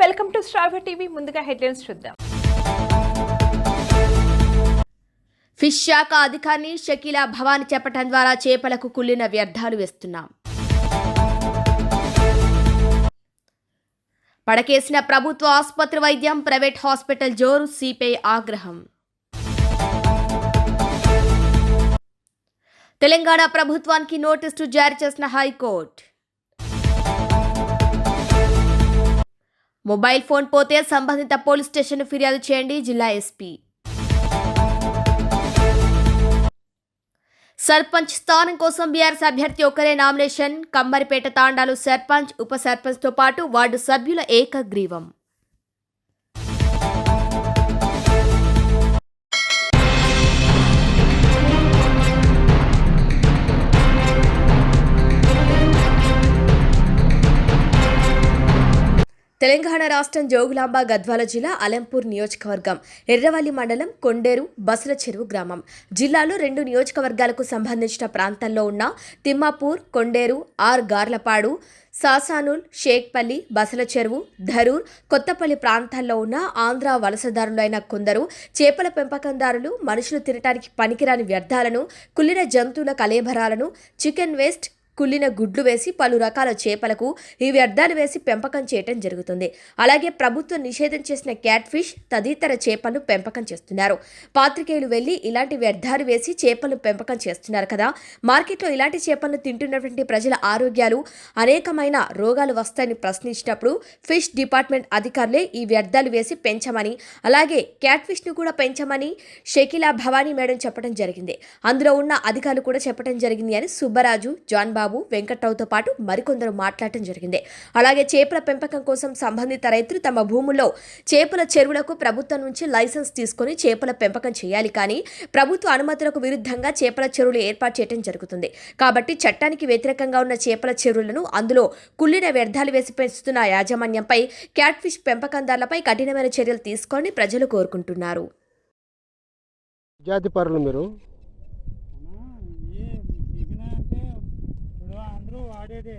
Welcome to star TV. ముందుగా headlines చూద్దాం. Fish శాఖ అధికారిని షకీలా భవాని చెప్పటం ద్వారా చేపలకు కుళ్ళిన వ్యర్థాలు వేస్తున్నాం. పడకేసిన ప్రభుత్వ ఆసుపత్రి వైద్యం ప్రైవేట్ హాస్పిటల్ జోరు సిపిఐ ఆగ్రహం. తెలంగాణ ప్రభుత్వానికి నోటీసు జారీ చేసిన హైకోర్టు. మొబైల్ ఫోన్ పోతే సంబంధిత పోలీస్ స్టేషన్ ఫిర్యాదు చేయండి జిల్లా ఎస్పీ. సర్పంచ్ స్థానం కోసం బీఆర్ఎస్ అభ్యర్థి ఒకరే నామినేషన్. కమ్మరిపేట తాండాలు సర్పంచ్ ఉప సర్పంచ్తో పాటు వార్డు సభ్యుల ఏకగ్రీవం. తెలంగాణ రాష్ట్రం జోగులాంబ గద్వాల జిల్లా అలంపూర్ నియోజకవర్గం ఎర్రవల్లి మండలం కొండేరు బసల చెరువు గ్రామం. జిల్లాలో రెండు నియోజకవర్గాలకు సంబంధించిన ప్రాంతాల్లో ఉన్న తిమ్మాపూర్ కొండేరు ఆర్ గార్లపాడు సాసానూల్ షేక్పల్లి బసల చెరువు ధరూర్ కొత్తపల్లి ప్రాంతాల్లో ఉన్న ఆంధ్ర వలసదారులైన కొందరు చేపల పెంపకందారులు మనుషులు తినటానికి పనికిరాని వ్యర్థాలను కుళ్ళిన జంతువుల కలేబరాలను చికెన్ వేస్ట్ కుళ్ళిన గుడ్లు వేసి పలు రకాల చేపలకు ఈ వ్యర్థాలు వేసి పెంపకం చేయటం జరుగుతుంది. అలాగే ప్రభుత్వం నిషేధం చేసిన క్యాట్ ఫిష్ తదితర చేపలను పెంపకం చేస్తున్నారు. పాత్రికేయులు వెళ్ళి ఇలాంటి వ్యర్థాలు వేసి చేపలను పెంపకం చేస్తున్నారు కదా. మార్కెట్లో ఇలాంటి చేపలను తింటున్నటువంటి ప్రజల ఆరోగ్యాలు అనేకమైన రోగాలు వస్తాయని ప్రశ్నించినప్పుడు ఫిష్ డిపార్ట్మెంట్ అధికారులే ఈ వ్యర్థాలు వేసి పెంచమని అలాగే క్యాట్ ఫిష్ను కూడా పెంచమని షకీలా భవానీ మేడం చెప్పడం జరిగింది. అందులో ఉన్న అధికారులు కూడా చెప్పడం జరిగింది అని సుబ్బరాజు జాన్ బాబు వెంకట్రావుతో పాటు మరికొందరు మాట్లాడటం జరిగింది. అలాగే చేపల పెంపకం కోసం సంబంధిత రైతులు తమ భూముల్లో చేపల చెరువులకు ప్రభుత్వం నుంచి లైసెన్స్ తీసుకొని చేపల పెంపకం చేయాలి. కానీ ప్రభుత్వ అనుమతులకు విరుద్ధంగా చేపల చెరువులు ఏర్పాటు చేయడం జరుగుతుంది. కాబట్టి చట్టానికి వ్యతిరేకంగా ఉన్న చేపల చెరువులను అందులో కుళ్ళిన వ్యర్థాలు వేసి పెంచుతున్న యాజమాన్యంపై క్యాట్ ఫిష్ పెంపకందారులపై కఠినమైన చర్యలు తీసుకొని ప్రజలు కోరుకుంటున్నారు. జాతి పరులు మీరు అన్నా, ఏ చికెన్ అంటే ఇప్పుడు అందరూ వాడేదే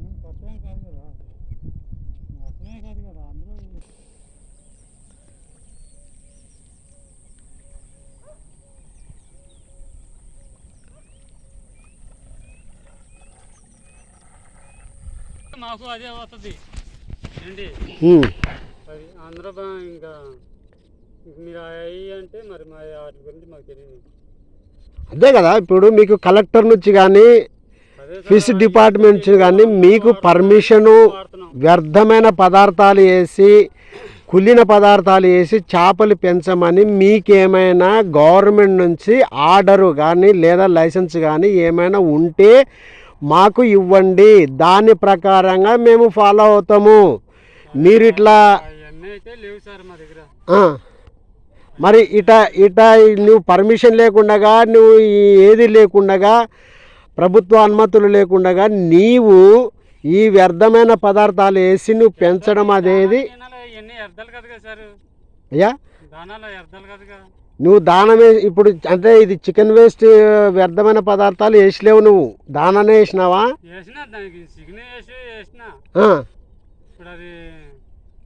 ఏం కొత్తేం కాదు కదా. మొత్తమే కాదు కదా అందరూ మాకు అదే వస్తుంది. ఏంటి? హ్మ్. అది ఆంధ్ర బా- ఇంకా మీరు అవి అంటే మరి మా వాటి గురించి మాకు తెలియదు. అదే కదా ఇప్పుడు మీకు కలెక్టర్ నుంచి కానీ ఫిష్ డిపార్ట్మెంట్ నుంచి కానీ మీకు పర్మిషను. వ్యర్థమైన పదార్థాలు వేసి కుళ్ళిన పదార్థాలు వేసి చేపలు పెంచమని మీకేమైనా గవర్నమెంట్ నుంచి ఆర్డరు కానీ లేదా లైసెన్స్ కానీ ఏమైనా ఉంటే మాకు ఇవ్వండి. దాని ప్రకారంగా మేము ఫాలో అవుతాము. మీరు ఇట్లా మరి ఇట ఇట నువ్వు పర్మిషన్ లేకుండగా నువ్వు ఏది లేకుండగా ప్రభుత్వ అనుమతులు లేకుండగా నీవు ఈ వ్యర్థమైన పదార్థాలు వేసి నువ్వు పెంచడం సార్? అయ్యా? నువ్వు దానమే ఇప్పుడు అంటే ఇది చికెన్ వేస్ట్ వ్యర్థమైన పదార్థాలు వేసలేవు నువ్వు. దానానే వేసినావా?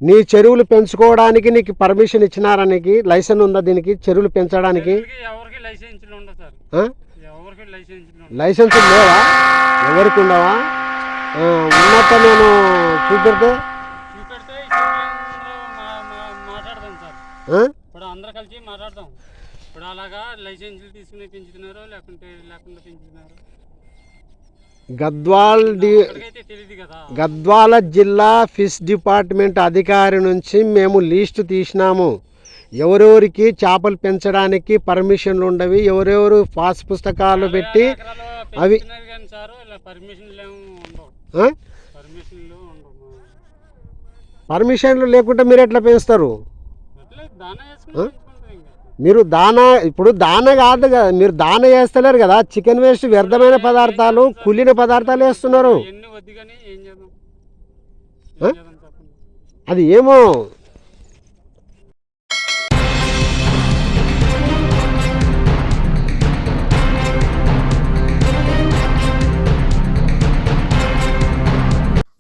నీ చెరువులు పెంచుకోవడానికి నీకు పర్మిషన్ ఇచ్చినారా నీకు లైసెన్స్ ఉందా దీనికి? చెరువులు పెంచడానికి? లైసెన్స్ లేవా? ఎవరికి ఉండవా? ఉన్నట్ట నేను చూపెడితే? అందరూ కలిసి మాట్లాడదాం. ఇప్పుడు అలాగా లైసెన్సులు తీసుకుని పెంచుతున్నారు లేకుంటే లేకుండా పెంచుతున్నారు? గద్వాల్ డి గద్వాల జిల్లా ఫిష్ డిపార్ట్మెంట్ అధికారి నుంచి మేము లిస్ట్ తీసినాము. ఎవరెవరికి చేపలు పెంచడానికి పర్మిషన్లు ఉండవి ఎవరెవరు పాస్ పుస్తకాలు పెట్టి అవి- పర్మిషన్లు లేకుంటే మీరు ఎట్లా పెంచుతారు? మీరు దాన ఇప్పుడు దాన కాదు కదా మీరు దాన వేస్తలేరు కదా చికెన్ వేస్ట్ వ్యర్థమైన పదార్థాలు కుళ్ళిన పదార్థాలు వేస్తున్నారు. అది ఏమో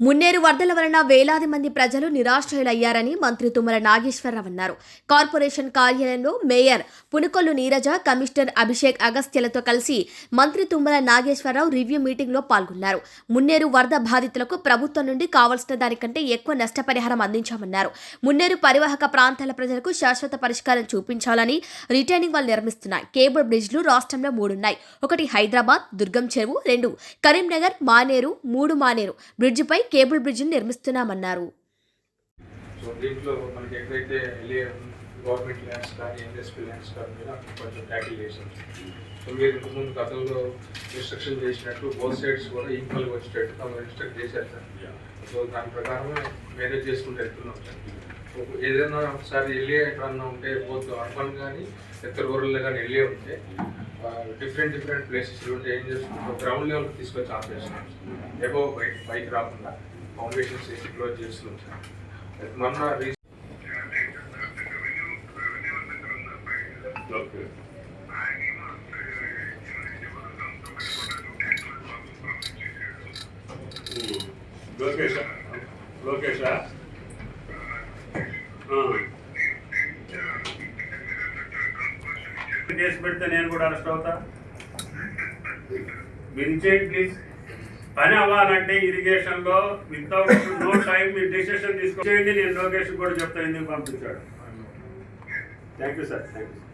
మున్నేరు వరదల వలన వేలాది మంది ప్రజలు నిరాశ్రయులయ్యారని మంత్రి తుమ్మల నాగేశ్వరరావు అన్నారు. కార్పొరేషన్ కార్యాలయంలో మేయర్ పునుకొల్లు నీరజ కమిషనర్ అభిషేక్ అగస్త్యలతో కలిసి మంత్రి తుమ్మల నాగేశ్వరరావు రివ్యూ మీటింగ్లో పాల్గొన్నారు. మున్నేరు వరద బాధితులకు ప్రభుత్వం నుండి కావాల్సిన దానికంటే ఎక్కువ నష్టపరిహారం అందించామన్నారు. మున్నేరు పరివాహక ప్రాంతాల ప్రజలకు శాశ్వత పరిష్కారం చూపించాలని రిటైనింగ్ వాళ్ళు నిర్మిస్తున్నాయి కేబుల్ బ్రిడ్జ్లు రాష్ట్రంలో మూడున్నాయి. ఒకటి హైదరాబాద్ దుర్గం చెరువు రెండు కరీంనగర్ మానేరు మూడు మానేరు. బ్రిడ్జిపై కేబుల్ బ్రిడ్జిని నిర్మిస్తున్నామన్నారు. సో దీంట్లో మనకి ఎక్కడైతే గవర్నమెంట్ ల్యాండ్స్ కానీ ఎన్ఎస్పీ ల్యాండ్స్ కానీ మీద కొంచెం ట్యాకిల్ చేశాం సో మీరు ఇంతకుముందు గతంలో ఇన్స్ట్రక్షన్ చేసినట్టు బోత్ సైడ్స్ కూడా ఈక్వల్గా వచ్చేటట్టు తమ ఇన్స్ట్రక్ట్ చేశారు సార్. సో దాని ప్రకారమే మేనేజ్ చేసుకుంటూ వెళ్తున్నాం సార్. ఏదైనా ఒకసారి వెళ్ళి ఎక్కడన్నా ఉంటే బోత్ అర్బన్ కానీ ఇతర ఊర్లలో కానీ వెళ్ళే ఉంటే డిఫరెంట్ డిఫరెంట్ ప్లేసెస్ ఉంటే ఏం చేస్తున్నాం గ్రౌండ్ లెవెల్కి తీసుకొచ్చి ఆఫ్ చేస్తున్నాం ఎబో బైక్ బైక్ రాకుండా ఫౌండేషన్స్ వేసి క్లోజ్ చేస్తున్నాం సార్ మొన్న రీసెంట్ ఓకే లోకేష్ లోకేషా కేసు పెడితే నేను కూడా ప్లీజ్ పని అవ్వాలంటే ఇరిగేషన్లో వితౌట్ నో టైం మీరు డిసిషన్ తీసుకోండి నేను లోకేష్ కూడా చెప్తాను ఎందుకు పంపించాడు? Thank you sir thank you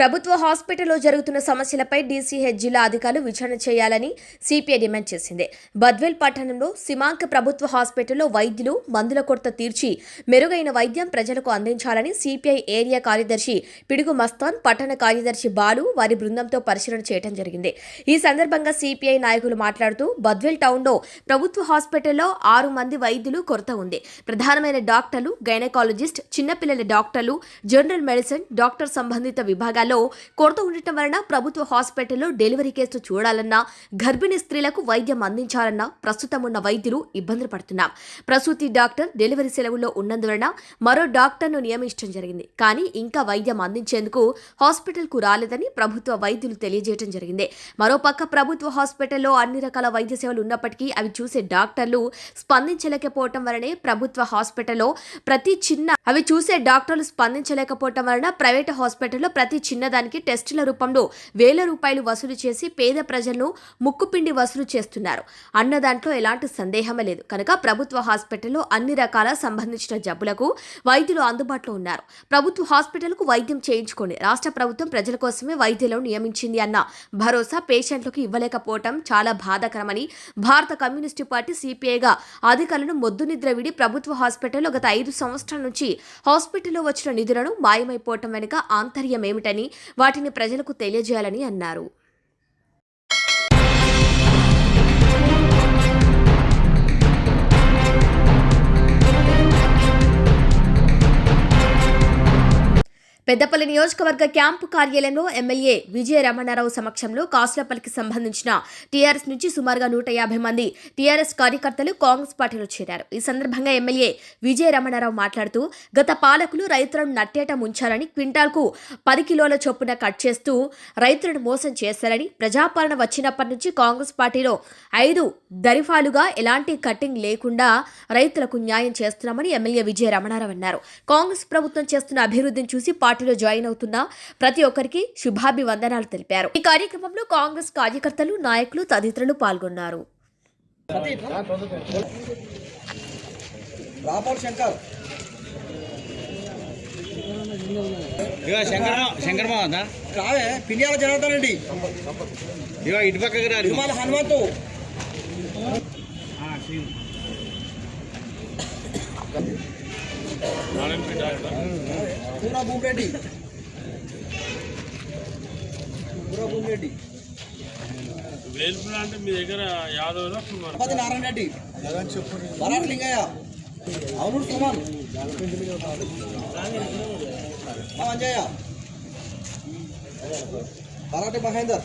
ప్రభుత్వ హాస్పిటల్లో జరుగుతున్న సమస్యలపై డీసీహెచ్ జిల్లా అధికారులు విచారణ చేయాలని సిపిఐ డిమాండ్ చేసింది. బద్వేల్ పట్టణంలో సిమాంక ప్రభుత్వ హాస్పిటల్లో వైద్యులు మందుల కొరత తీర్చి మెరుగైన వైద్యం ప్రజలకు అందించాలని సిపిఐ ఏరియా కార్యదర్శి పిడుగు మస్తాన్ పట్టణ కార్యదర్శి బాలు వారి బృందంతో పరిశీలన చేయడం జరిగింది. ఈ సందర్భంగా సిపిఐ నాయకులు మాట్లాడుతూ బద్వేల్ టౌన్లో ప్రభుత్వ హాస్పిటల్లో ఆరు మంది వైద్యులు కొరత ఉంది. ప్రధానమైన డాక్టర్లు గైనకాలజిస్ట్ చిన్నపిల్లల డాక్టర్లు జనరల్ మెడిసిన్ డాక్టర్ సంబంధిత విభాగాలు విభాగాల్లో కొరత ఉండటం వలన ప్రభుత్వ హాస్పిటల్లో డెలివరీ కేసు చూడాలన్నా గర్భిణీ స్త్రీలకు వైద్యం అందించాలన్నా ప్రస్తుతం ఉన్న వైద్యులు ఇబ్బందులు పడుతున్నాం ప్రసూతి డాక్టర్ డెలివరీ సెలవుల్లో ఉన్నందువలన మరో డాక్టర్ను నియమించడం జరిగింది. కానీ ఇంకా వైద్యం అందించేందుకు హాస్పిటల్కు రాలేదని ప్రభుత్వ వైద్యులు తెలియజేయడం జరిగింది. మరోపక్క ప్రభుత్వ హాస్పిటల్లో అన్ని రకాల వైద్య సేవలు ఉన్నప్పటికీ అవి చూసే డాక్టర్లు స్పందించలేకపోవటం వలనే ప్రభుత్వ హాస్పిటల్లో ప్రతి చిన్న అవి చూసే డాక్టర్లు స్పందించలేకపోవటం వలన ప్రైవేట్ హాస్పిటల్లో ప్రతి చిన్న చిన్నదానికి టెస్టుల రూపంలో వేల రూపాయలు వసూలు చేసి పేద ప్రజలను ముక్కుపిండి వసూలు చేస్తున్నారు. అన్న దాంట్లో ఎలాంటి సందేహమే లేదు. కనుక ప్రభుత్వ హాస్పిటల్లో అన్ని రకాల సంబంధించిన జబ్బులకు వైద్యులు అందుబాటులో ఉన్నారు. ప్రభుత్వ హాస్పిటల్కు వైద్యం చేయించుకోండి. రాష్ట్ర ప్రభుత్వం ప్రజల కోసమే వైద్యులను నియమించింది అన్న భరోసా పేషెంట్లకు ఇవ్వలేకపోవటం చాలా బాధాకరమని భారత కమ్యూనిస్టు పార్టీ సిపిఐగా అధికారులను మొద్దు నిద్ర విడి ప్రభుత్వ హాస్పిటల్లో గత ఐదు సంవత్సరాల నుంచి హాస్పిటల్లో వచ్చిన నిధులను మాయమైపోవటం వెనుక ఆంతర్యం ఏమిటని వాటిని ప్రజలకు తెలియజేయాలని అన్నారు. పెద్దపల్లి నియోజకవర్గ క్యాంపు కార్యాలయంలో ఎమ్మెల్యే విజయ రమణారావు సమక్షంలో కాసులపల్లికి సంబంధించిన టీఆర్ఎస్ నుంచి సుమారుగా నూట యాభై మంది టీఆర్ఎస్ కార్యకర్తలు కాంగ్రెస్ పార్టీలో చేరారు. ఈ సందర్భంగా ఎమ్మెల్యే విజయ రమణారావు మాట్లాడుతూ గత పాలకులు రైతులను నట్టేట ముంచారని క్వింటాల్కు పది కిలోల చొప్పున కట్ చేస్తూ రైతులను మోసం చేశారని ప్రజాపాలన వచ్చినప్పటి నుంచి కాంగ్రెస్ పార్టీలో ఐదు దరిఫాలుగా ఎలాంటి కట్టింగ్ లేకుండా రైతులకు న్యాయం చేస్తున్నామని ఎమ్మెల్యే విజయ రమణారావు అన్నారు. కాంగ్రెస్ ప్రభుత్వం చేస్తున్న అభివృద్ధిని చూసి పార్టీ పార్టీలో జాయిన్ అవుతున్న ప్రతి ఒక్కరికి శుభాభివందనాలు తెలిపారు. ఈ కార్యక్రమంలో కాంగ్రెస్ కార్యకర్తలు నాయకులు తదితరులు పాల్గొన్నారు. పిన్యాల జనార్దన్ రెడ్డి హనుమంతు. పూరా భూమిరెడ్డి పూరా భూమిరెడ్డి వేలుపుల అంటే మీ దగ్గర యాదవ్ తిరుపతి నారాయణ రెడ్డి। వరాటి లింగయ్య। అవును సుమన్। అంజయ్య। వరాటి మహేందర్।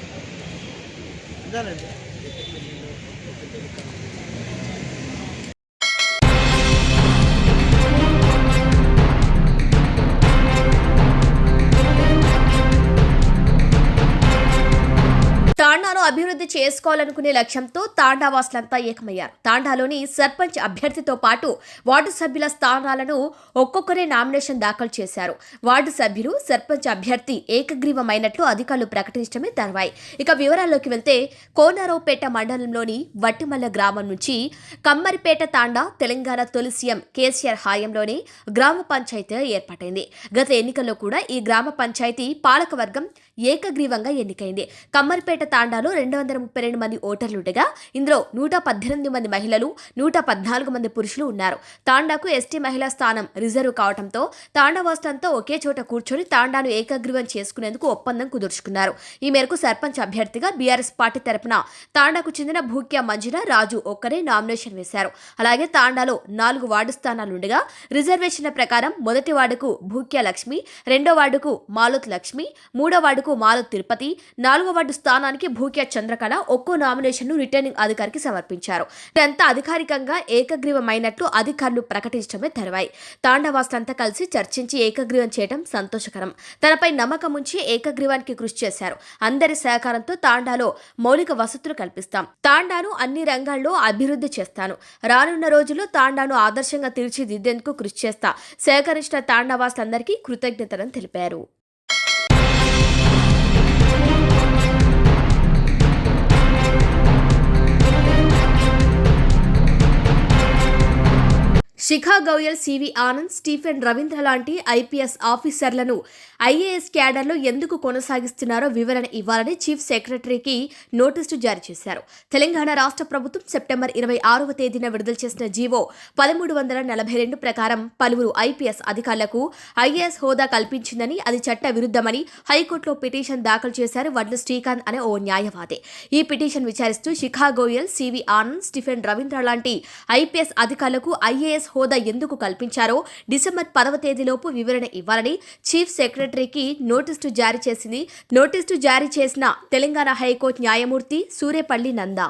తాండాను అభివృద్ధి చేసుకోవాలనుకునే లక్ష్యంతో తాండావాసులంతా ఏకమయ్యారు. తాండాలోని సర్పంచ్ అభ్యర్థితో పాటు వార్డు సభ్యుల స్థానాలను ఒక్కొక్కరే నామినేషన్ దాఖలు చేశారు. వార్డు సభ్యులు సర్పంచ్ అభ్యర్థి ఏకగ్రీవమైనట్లు అధికారులు ప్రకటించడమే తర్వాయి. ఇక వివరాల్లోకి వెళ్తే కోనారావుపేట మండలంలోని వట్టిమల్ల గ్రామం నుంచి కమ్మరిపేట తాండా తెలంగాణ తొలి సీఎం కేసీఆర్ హాయంలోనే గ్రామ పంచాయతీ ఏర్పాటైంది. గత ఎన్నికల్లో కూడా ఈ గ్రామ పంచాయతీ పాలకవర్గం ఏకగ్రీవంగా ఎన్నికైంది. కమ్మరిపేట తాండాలో రెండు వందల ముప్పై రెండు మంది ఓటర్లుండగా ఇందులో నూట పద్దెనిమిది మంది మహిళలు నూట పద్నాలుగు మంది పురుషులు ఉన్నారు. తాండాకు ఎస్టీ మహిళా స్థానం రిజర్వ్ కావడంతో తాండావాసులంతా ఒకే చోట కూర్చొని తాండాను ఏకగ్రీవం చేసుకునేందుకు ఒప్పందం కుదుర్చుకున్నారు. ఈ మేరకు సర్పంచ్ అభ్యర్థిగా బీఆర్ఎస్ పార్టీ తరపున తాండాకు చెందిన భూక్య మంజున రాజు ఒక్కరే నామినేషన్ వేశారు. అలాగే తాండాలో నాలుగు వార్డు స్థానాలుండగా రిజర్వేషన్ల ప్రకారం మొదటి వార్డుకు భూక్యా లక్ష్మి రెండో వార్డుకు మాలోత్ లక్ష్మి మూడో వార్డుకు మాలోత్ తిరుపతి నాలుగో వార్డు స్థానానికి భూక్యా చంద్రకళ ఒక్కో నామినేషన్ను రిటర్నింగ్ అధికారికి సమర్పించారు. ఇదంతా అధికారికంగా ఏకగ్రీవమైనట్లు అధికారులు ప్రకటించడమే తెరవాయి. తాండవాసులంతా కలిసి చర్చించి ఏకగ్రీవం చేయడం సంతోషకరం. తనపై నమ్మకం ఉంచి ఏకగ్రీవానికి కృషి చేశారు. అందరి సహకారంతో తాండాలో మౌలిక వసతులు కల్పిస్తాం. తాండాను అన్ని రంగాల్లో అభివృద్ధి చేస్తాను. రానున్న రోజుల్లో తాండాను ఆదర్శంగా తీర్చిదిద్దేందుకు కృషి చేస్తా. సేకరించిన తాండావాసులందరికీ కృతజ్ఞతలను తెలిపారు. శిఖా గౌయల్ సివి ఆనంద్ స్టీఫెన్ రవీంద్ర లాంటి ఐపీఎస్ ఆఫీసర్లను ఐఏఎస్ క్యాడర్లో ఎందుకు కొనసాగిస్తున్నారో వివరణ ఇవ్వాలని చీఫ్ సెక్రటరీకి నోటీసు జారీ చేశారు. తెలంగాణ రాష్ట్ర ప్రభుత్వం సెప్టెంబర్ ఇరవై ఆరవ తేదీన విడుదల చేసిన జీవో పదమూడు వందల నలభై రెండు ప్రకారం పలువురు ఐపీఎస్ అధికారులకు ఐఏఎస్ హోదా కల్పించిందని అది చట్ట విరుద్ధమని హైకోర్టులో పిటిషన్ దాఖలు చేశారు వడ్ల శ్రీకాంత్ అనే ఓ న్యాయవాది. ఈ పిటిషన్ విచారిస్తూ శిఖా గోయల్ సివి ఆనంద్ స్టీఫెన్ రవీంద్ర లాంటి ఐపీఎస్ అధికారులకు ఐఏఎస్ హోదా హోదా ఎందుకు కల్పించారో డిసెంబర్ పదవ తేదీలోపు వివరణ ఇవ్వాలని చీఫ్ సెక్రటరీకి నోటీసు జారీ చేసింది. నోటీసు జారీ చేసిన తెలంగాణ హైకోర్టు న్యాయమూర్తి సూరేపల్లి నందా.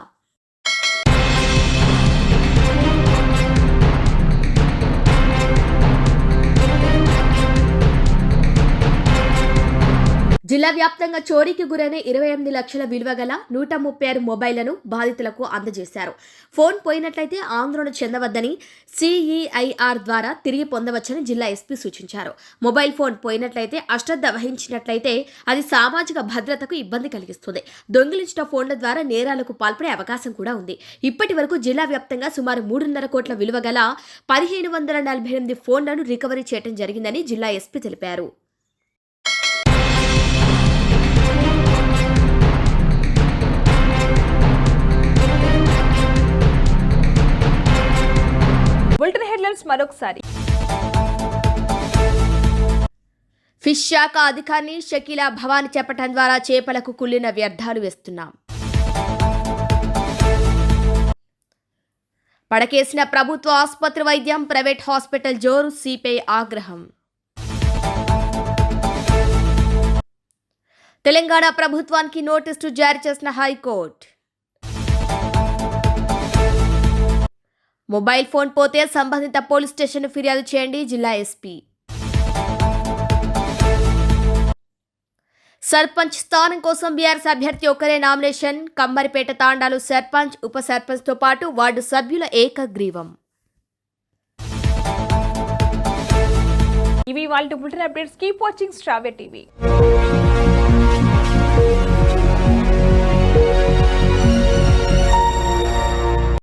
జిల్లా వ్యాప్తంగా చోరీకి గురైన ఇరవై ఎనిమిది లక్షల విలువ గల నూట ముప్పై ఆరు మొబైళ్ళను బాధితులకు అందజేశారు. ఫోన్ పోయినట్లయితే ఆందోళన చెందవద్దని సిఈఐఆర్ ద్వారా తిరిగి పొందవచ్చని జిల్లా ఎస్పీ సూచించారు. మొబైల్ ఫోన్ పోయినట్లయితే అశ్రద్ధ వహించినట్లయితే అది సామాజిక భద్రతకు ఇబ్బంది కలిగిస్తుంది. దొంగిలించిన ఫోన్ల ద్వారా నేరాలకు పాల్పడే అవకాశం కూడా ఉంది. ఇప్పటి వరకు జిల్లా వ్యాప్తంగా సుమారు మూడున్నర కోట్ల విలువ గల పదిహేను వందల నలభై ఎనిమిది ఫోన్లను రికవరీ చేయడం జరిగిందని జిల్లా ఎస్పీ తెలిపారు. బులెటిన్ హెడ్లైన్స్ మరొకసారి. ఫిష్ శాఖ అధికారిని షకీలా భవాని చెప్పటం ద్వారా చేపలకు కుళ్ళిన వ్యర్థాలు వేస్తున్నాం. పడకేసిన ప్రభుత్వ ఆసుపత్రి వైద్యం ప్రైవేట్ హాస్పిటల్ జోరు సిపిఐ ఆగ్రహం. తెలంగాణ ప్రభుత్వానికి నోటీసు జారీ చేసిన హైకోర్టు. మొబైల్ ఫోన్ పోతే సంబంధిత పోలీస్ స్టేషన్ ఫిర్యాదు చేయండి జిల్లా ఎస్పీ. సర్పంచ్ స్థానం కోసం బీఆర్ఎస్ అభ్యర్థి ఒకరే నామినేషన్. కమ్మరిపేట తాండాలు సర్పంచ్ ఉప సర్పంచ్తో పాటు వార్డు సభ్యుల ఏకగ్రీవం. ఇవి వాళ్ళ బులెటిన్ అప్డేట్స్ కీప్ వాచింగ్ స్ట్రావే టీవీ.